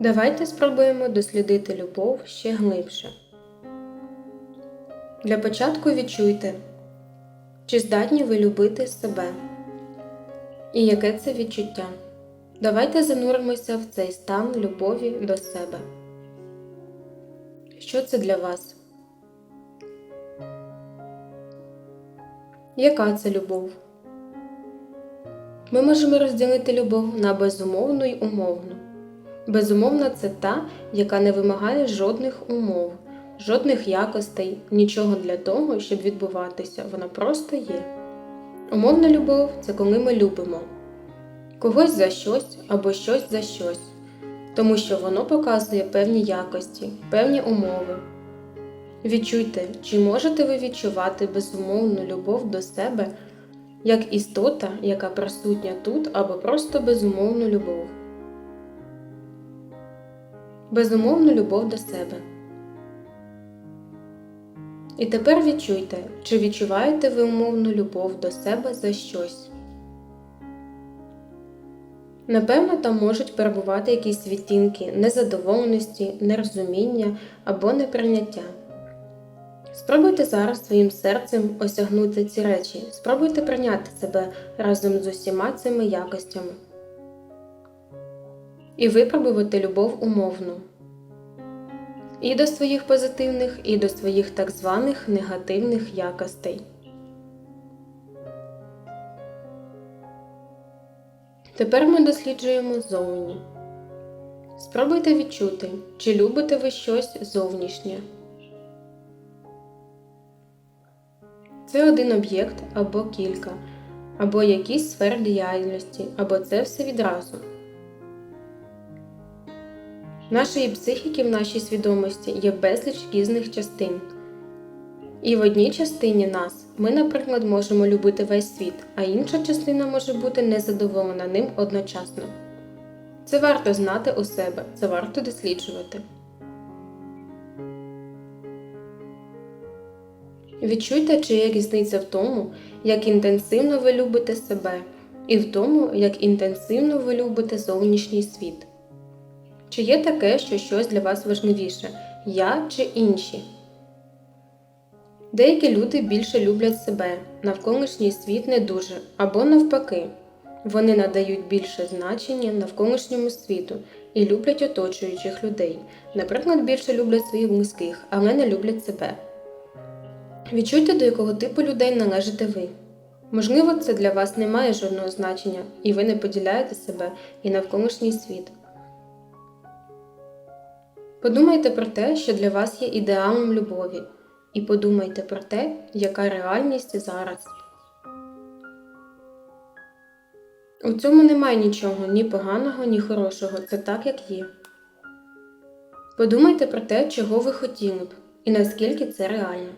Давайте спробуємо дослідити любов ще глибше. Для початку відчуйте, чи здатні ви любити себе, і яке це відчуття. Давайте зануримося в цей стан любові до себе. Що це для вас? Яка це любов? Ми можемо розділити любов на безумовну й умовну. Безумовна це та, яка не вимагає жодних умов, жодних якостей, нічого для того, щоб відбуватися, вона просто є. Умовна любов це коли ми любимо когось за щось або щось за щось, тому що воно показує певні якості, певні умови. Відчуйте, чи можете ви відчувати безумовну любов до себе як істота, яка присутня тут, або просто безумовну любов. Безумовну любов до себе. І тепер відчуйте, чи відчуваєте ви умовну любов до себе за щось. Напевно, там можуть перебувати якісь відтінки незадоволеності, нерозуміння або неприйняття. Спробуйте зараз своїм серцем осягнути ці речі, спробуйте прийняти себе разом з усіма цими якостями і випробувати любов умовну і до своїх позитивних, і до своїх так званих негативних якостей. Тепер ми досліджуємо зовні. Спробуйте відчути, чи любите ви щось зовнішнє. Це один об'єкт або кілька, або якісь сфери діяльності, або це все відразу. Нашої психіки в нашій свідомості є безліч різних частин. І в одній частині нас ми, наприклад, можемо любити весь світ, а інша частина може бути незадоволена ним одночасно. Це варто знати у себе, це варто досліджувати. Відчуйте, чи є різниця в тому, як інтенсивно ви любите себе, і в тому, як інтенсивно ви любите зовнішній світ. Чи є таке, що щось для вас важливіше я чи інші? Деякі люди більше люблять себе, навколишній світ не дуже, або навпаки. Вони надають більше значення навколишньому світу і люблять оточуючих людей. Наприклад, більше люблять своїх близьких, але не люблять себе. Відчуйте, до якого типу людей належите ви. Можливо, це для вас не має жодного значення, і ви не поділяєте себе і навколишній світ. Подумайте про те, що для вас є ідеалом любові, і подумайте про те, яка реальність зараз. У цьому немає нічого ні поганого, ні хорошого, це так, як є. Подумайте про те, чого ви хотіли б, і наскільки це реально.